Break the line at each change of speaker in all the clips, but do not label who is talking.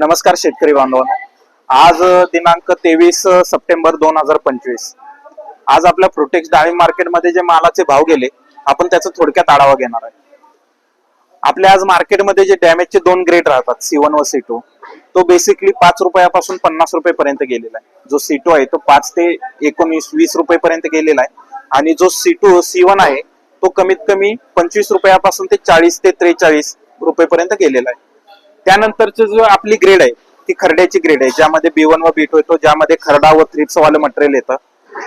नमस्कार शेतकरी बांधवांनो. आज दिनांक तेवीस सप्टेंबर दोन हजार पंचवीस. आज आपल्या प्रोटेक्स डाळिंब मार्केटमध्ये जे मालाचे भाव गेले आपण त्याचा थोडक्यात आढावा घेणार आहे. आपल्या आज मार्केटमध्ये जे डॅमेजचे दोन ग्रेड राहतात सी वन व सी टू तो बेसिकली पाच रुपयापासून पन्नास रुपये पर्यंत गेलेला आहे. जो सी टू आहे तो पाच ते एकोणीस वीस रुपये पर्यंत गेलेला आहे. आणि जो सी टू सी वन आहे तो कमीत कमी पंचवीस रुपयापासून ते चाळीस ते त्रेचाळीस रुपये पर्यंत गेलेला आहे. त्यानंतरची जो आपली ग्रेड आहे ती खरड्याची ग्रेड आहे. ज्यामध्ये बी वन व बी टू येतो ज्यामध्ये खरडा व थ्रिप्स वालं मटेरियल येतं.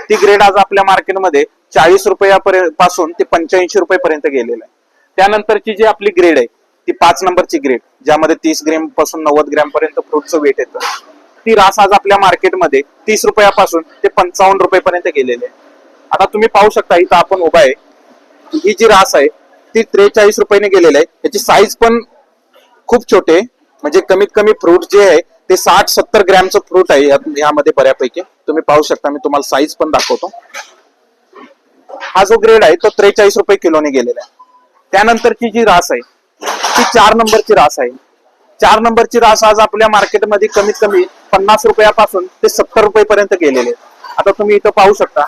ती ग्रेड आज आपल्या मार्केटमध्ये चाळीस रुपयापर्यंत पासून ते पंच्याऐंशी रुपये पर्यंत गेलेलं आहे. त्यानंतरची जी आपली ग्रेड आहे ती पाच नंबरची ग्रेड ज्यामध्ये तीस ग्रॅमपासून नव्वद ग्रॅम पर्यंत फ्रूटचं वेट येतं. ती रास आज आपल्या मार्केटमध्ये तीस रुपयापासून ते पंचावन्न रुपये पर्यंत गेलेली आहे. आता तुम्ही पाहू शकता इथं आपण उभा आहे. ही जी रास आहे ती त्रेचाळीस रुपयाने गेलेली आहे. याची साईज पण खूप छोटे म्हणजे कमीत कमी फ्रूट जे आहे ते साठ सत्तर ग्रॅमचं फ्रूट आहे यामध्ये बऱ्यापैकी. तुम्ही पाहू शकता मी तुम्हाला साईज पण दाखवतो. हा जो ग्रेड आहे तो त्रेचाळीस रुपये किलोने गेलेला आहे. त्यानंतरची जी रास आहे ती चार नंबरची रास आहे. चार नंबरची रास आज आपल्या मार्केटमध्ये कमीत कमी पन्नास रुपयापासून ते सत्तर रुपये पर्यंत गेलेले आहे. आता तुम्ही इथं पाहू शकता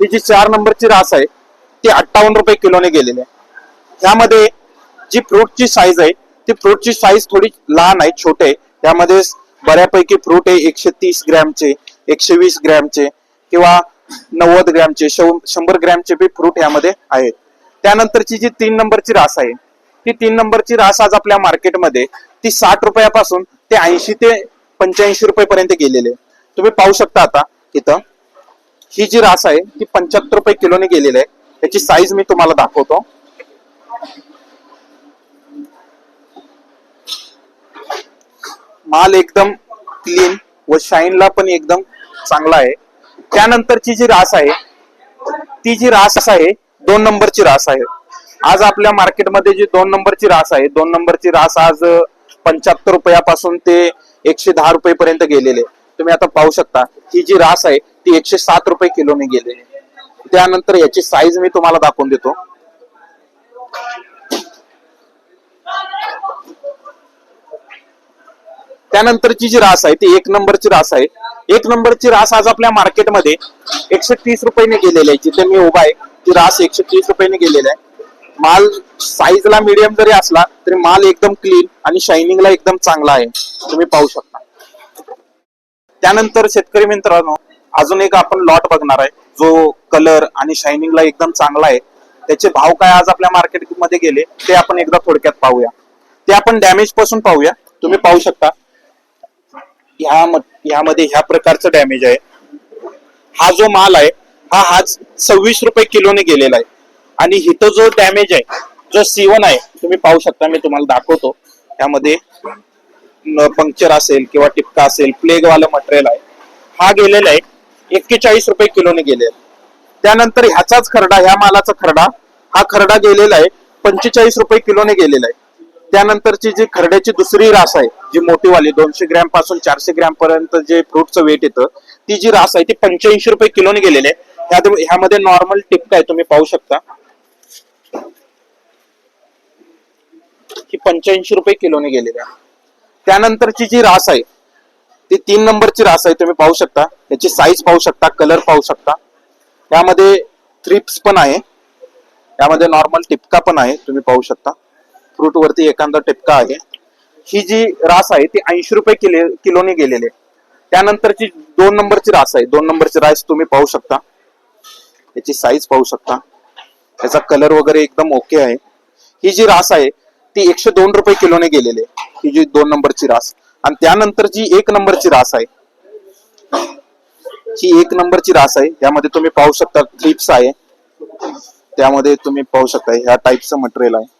ही जी चार नंबरची रास आहे ती अठ्ठावन्न रुपये किलोने गेलेली आहे. ह्यामध्ये जी फ्रूटची साईज आहे ती फ्रूटची साईज थोडी लहान आहे छोटे. आहे त्यामध्ये बऱ्यापैकी फ्रूट आहे एकशे तीस ग्रॅमचे एकशे वीस ग्रॅमचे किंवा नव्वद ग्रॅमचे शं- शंभर ग्रॅमचे बी फ्रूट यामध्ये आहेत. त्यानंतरची जी तीन नंबरची रास आहे ती तीन नंबरची रास आज आपल्या मार्केटमध्ये ती साठ रुपयापासून ते ऐंशी ते पंच्याऐंशी रुपये पर्यंत गेलेले आहे. तुम्ही पाहू शकता आता इथं. ही जी रास आहे ती पंच्याहत्तर रुपये किलोने गेलेली आहे. त्याची साईज मी तुम्हाला दाखवतो. माल एकदम क्लीन व शाईनला पण एकदम चांगला आहे. त्यानंतरची जी रास आहे ती जी रास आहे दोन नंबरची रास आहे. आज आपल्या मार्केटमध्ये जी दोन नंबरची रास आहे दोन नंबरची रास आज पंच्याहत्तर रुपयापासून ते एकशे दहा रुपये पर्यंत गेलेले तुम्ही आता पाहू शकता ही जी रास आहे ती एकशे सात रुपये किलोने गेलेली त्यानंतर याची साईज मी तुम्हाला दाखवून देतो. त्यानंतरची जी रास आहे ती एक नंबरची रास आहे. एक नंबरची रास आज आपल्या मार्केटमध्ये एकशे तीस रुपयाने गेलेली आहे. जिथे मी उभा आहे ती रास एकशे तीस रुपयाने गेलेली आहे. माल साईजला मिडियम जरी असला तरी माल एकदम क्लीन आणि शायनिंगला एकदम चांगला आहे. तुम्ही पाहू शकता. त्यानंतर शेतकरी मित्रांनो अजून एक आपण लॉट बघणार आहे. जो कलर आणि शायनिंगला एकदम चांगला आहे त्याचे भाव काय आज आपल्या मार्केटमध्ये गेले ते आपण एकदा थोडक्यात पाहूया. ते आपण डॅमेजपासून पाहूया. तुम्ही पाहू शकता. ह्या ह्यामध्ये ह्या प्रकारचं डॅमेज आहे. हा जो माल आहे हा हाच सव्वीस रुपये किलोने गेलेला आहे. आणि इथं जो डॅमेज आहे जो सीवन आहे तुम्ही पाहू शकता मी तुम्हाला दाखवतो. त्यामध्ये पंक्चर असेल किंवा टिपका असेल प्लेगवालं मटेरियल आहे. हा गेलेला आहे एक्केचाळीस रुपये किलोने गेलेला त्यानंतर ह्याचाच खरडा ह्या मालाचा खरडा हा खरडा गेलेला आहे पंचेचाळीस रुपये किलोने गेलेला आहे. त्यानंतरची जी खरड्याची दुसरी रास आहे जी मोठी वाली दोनशे ग्रॅमपासून चारशे ग्रॅम पर्यंत जे फ्रूटचं वेट येतं ती जी रास आहे ती पंच्याऐंशी रुपये किलोने गेलेली आहे. ह्यामध्ये नॉर्मल टिपका आहे तुम्ही पाहू शकता. ही पंच्याऐंशी रुपये किलोने गेलेली आहे. त्यानंतरची जी रास आहे ती तीन नंबरची रास आहे तुम्ही पाहू शकता. याची साईज पाहू शकता कलर पाहू शकता. त्यामध्ये थ्रिप्स पण आहे. त्यामध्ये नॉर्मल टिपका पण आहे तुम्ही पाहू शकता. फ्रूट वरती एखादा टिपका आहे. ही जी रास आहे ती ऐंशी रुपये किलो किलोने गेलेली आहे. त्यानंतरची दोन नंबरची रास आहे. दोन नंबरची रास तुम्ही पाहू शकता. याची साईज पाहू शकता. याचा कलर वगैरे एकदम ओके आहे. ही जी रास आहे ती एकशे दोन रुपये किलोने गेलेली आहे. ही जी दोन नंबरची रास. आणि त्यानंतर जी एक नंबरची रास आहे. ही एक नंबरची रास आहे. त्यामध्ये तुम्ही पाहू शकता थ्रिप्स आहे. त्यामध्ये तुम्ही पाहू शकता ह्या टाईपचं मटेरियल आहे.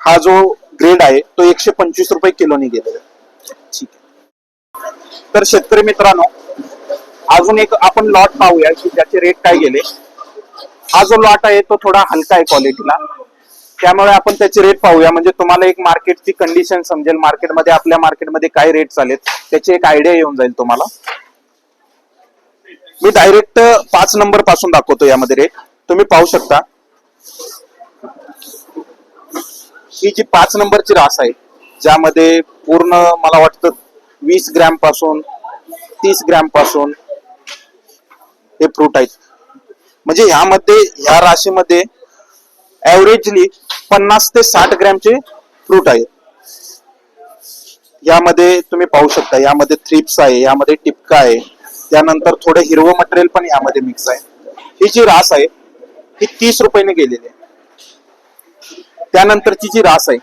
हा जो ग्रेड आहे तो एकशे पंचवीस रुपये किलोने गेलेला ठीक आहे. तर शेतकरी मित्रांनो अजून एक आपण लॉट पाहूया की ज्याचे रेट काय गेले. हा जो लॉट आहे तो थोडा हलका आहे क्वालिटीला त्यामुळे आपण त्याचे रेट पाहूया. म्हणजे तुम्हाला एक मार्केटची कंडिशन समजेल. मार्केटमध्ये आपल्या मार्केटमध्ये काय रेट चालेल त्याची एक आयडिया येऊन जाईल तुम्हाला. मी डायरेक्ट पाच नंबरपासून दाखवतो यामध्ये रेट तुम्ही पाहू शकता. ही जी पाच नंबरची रास आहे ज्यामध्ये पूर्ण मला वाटतं वीस ग्रॅमपासून तीस ग्रॅमपासून हे फ्रूट आहेत. म्हणजे ह्यामध्ये ह्या राशीमध्ये ऍव्हरेजली पन्नास ते साठ ग्रॅमचे फ्रूट आहेत. यामध्ये तुम्ही पाहू शकता यामध्ये थ्रिप्स आहे यामध्ये टिपका आहे त्यानंतर थोडं हिरवं मटेरियल पण यामध्ये मिक्स आहे. ही जी रास आहे ही तीस रुपयाने गेलेली आहे. त्यानंतरची जी रास आहे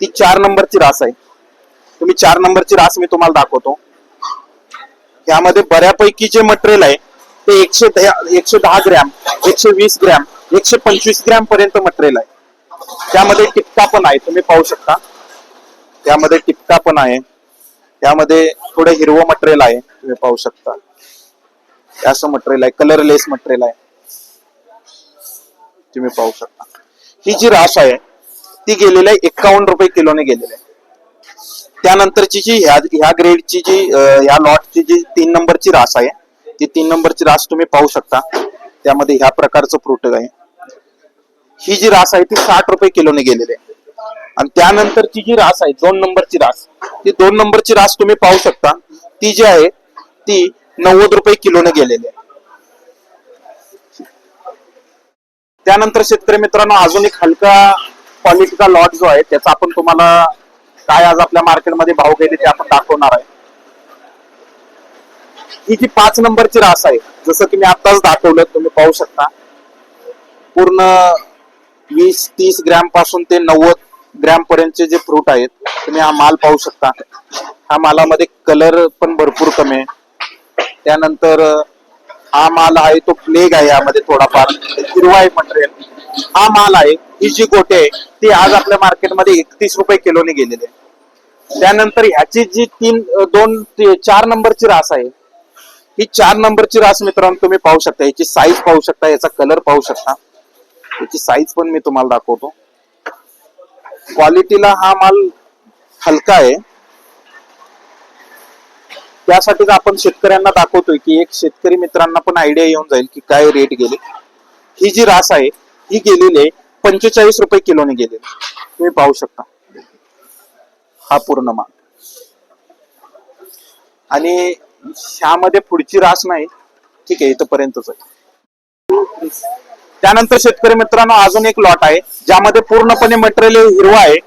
ती चार नंबरची रास आहे. तुम्ही चार नंबरची रास मी तुम्हाला दाखवतो. यामध्ये बऱ्यापैकी जे मटेरियल आहे ते एकशे एकशे दहा ग्रॅम एकशे वीस ग्रॅम एकशे पंचवीस ग्रॅम पर्यंत मटेरियल आहे. त्यामध्ये टिपका पण आहे तुम्ही पाहू शकता. त्यामध्ये टिपका पण आहे. त्यामध्ये थोडं हिरवं मटेरियल आहे तुम्ही पाहू शकता. असं मटेरियल आहे कलरलेस मटेरियल आहे. तुम्ही पाहू शकता. ही जी रास आहे ती गेलेली आहे एक्कावन्न रुपये किलोने गेलेली आहे. त्यानंतरची जी ह्या ह्या ग्रेडची जी ह्या लॉटची जी तीन नंबरची रास आहे ती तीन नंबरची रास तुम्ही पाहू शकता. त्यामध्ये ह्या प्रकारचं प्रोटक आहे. ही जी रास आहे ती साठ रुपये किलोने गेलेली आहे. आणि त्यानंतरची जी रास आहे दोन नंबरची रास ती दोन नंबरची रास तुम्ही पाहू शकता. ती जी आहे ती नव्वद रुपये किलोने गेलेली आहे. त्यानंतर शेतकरी मित्रांनो अजून एक हलका क्वालिटीचा लॉट जो आहे त्याचा आपण तुम्हाला काय आज आपल्या मार्केटमध्ये भाव गेले ते आपण दाखवणार आहे. ही जी पाच नंबरची रास आहे जसं की मी आताच दाखवलं तुम्ही पाहू शकता. पूर्ण वीस तीस ग्रॅमपासून ते नव्वद ग्रॅम पर्यंतचे जे फ्रूट आहेत तुम्ही हा माल पाहू शकता. हा मालामध्ये कलर पण भरपूर कमी आहे. त्यानंतर हा माल आहे तो प्लेग आहे यामध्ये थोडाफार. हिरवा आहे मटेरियल हा माल आहे ही जी गोटे आहे ती आज आपल्या मार्केटमध्ये एकतीस रुपये किलोने गेलेली आहे. त्यानंतर ह्याची जी तीन दोन चार नंबरची रास आहे ही चार नंबरची रास मित्रांनो तुम्ही पाहू शकता. याची साईज पाहू शकता याचा कलर पाहू शकता. याची साईज पण मी तुम्हाला दाखवतो. क्वालिटीला हा माल हलका आहे. त्यासाठीच आपण शेतकऱ्यांना दाखवतोय की एक शेतकरी मित्रांना पण आयडिया येऊन जाईल की काय रेट गेले. ही जी रास आहे ही गेलेली आहे पंचेचाळीस रुपये किलोने गेलेली तुम्ही पाहू शकता. हा पूर्ण माल. आणि ह्यामध्ये पुढची रास नाही ठीक आहे इथपर्यंतच आहे. त्यानंतर शेतकरी मित्रांनो अजून एक लॉट आहे ज्यामध्ये पूर्णपणे मटेरियल हिरवा आहे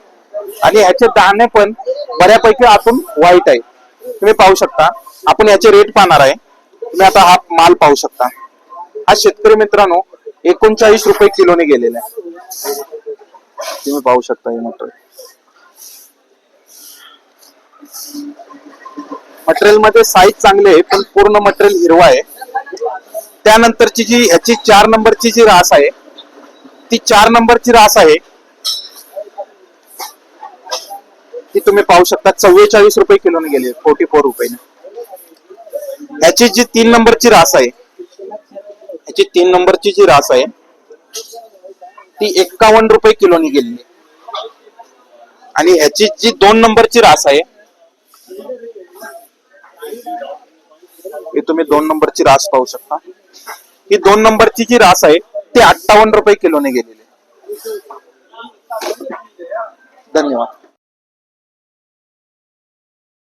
आणि ह्याचे दाणे पण बऱ्यापैकी आतून व्हाईट आहे. तुम्ही पाहू शकता. आपण याचे रेट पाहणार आहे. तुम्ही आता हा माल पाहू शकता. हा शेतकरी मित्रांनो एकोणचाळीस रुपये किलोने गेलेला आहे. तुम्ही पाहू शकता हे मटेरियल मटेरियलमध्ये साईज चांगले आहे पण पूर्ण मटेरियल हिरवा आहे. त्यानंतरची जी ह्याची चार नंबरची जी रास आहे ती चार नंबरची रास आहे. ती तुम्ही पाहू शकता चव्वेचाळीस रुपये किलोने गेली फोर्टी फोर रुपये ह्याची जी तीन नंबरची रास आहे ह्याची तीन नंबरची जी रास आहे ती एक्कावन्न रुपये किलोने गेली आणि ह्याची जी दोन नंबरची रास आहे हे तुम्ही दोन नंबरची रास पाहू शकता. ही दोन नंबरची जी रास आहे ती अठ्ठावन्न रुपये किलोने गेलेली आहे. धन्यवाद.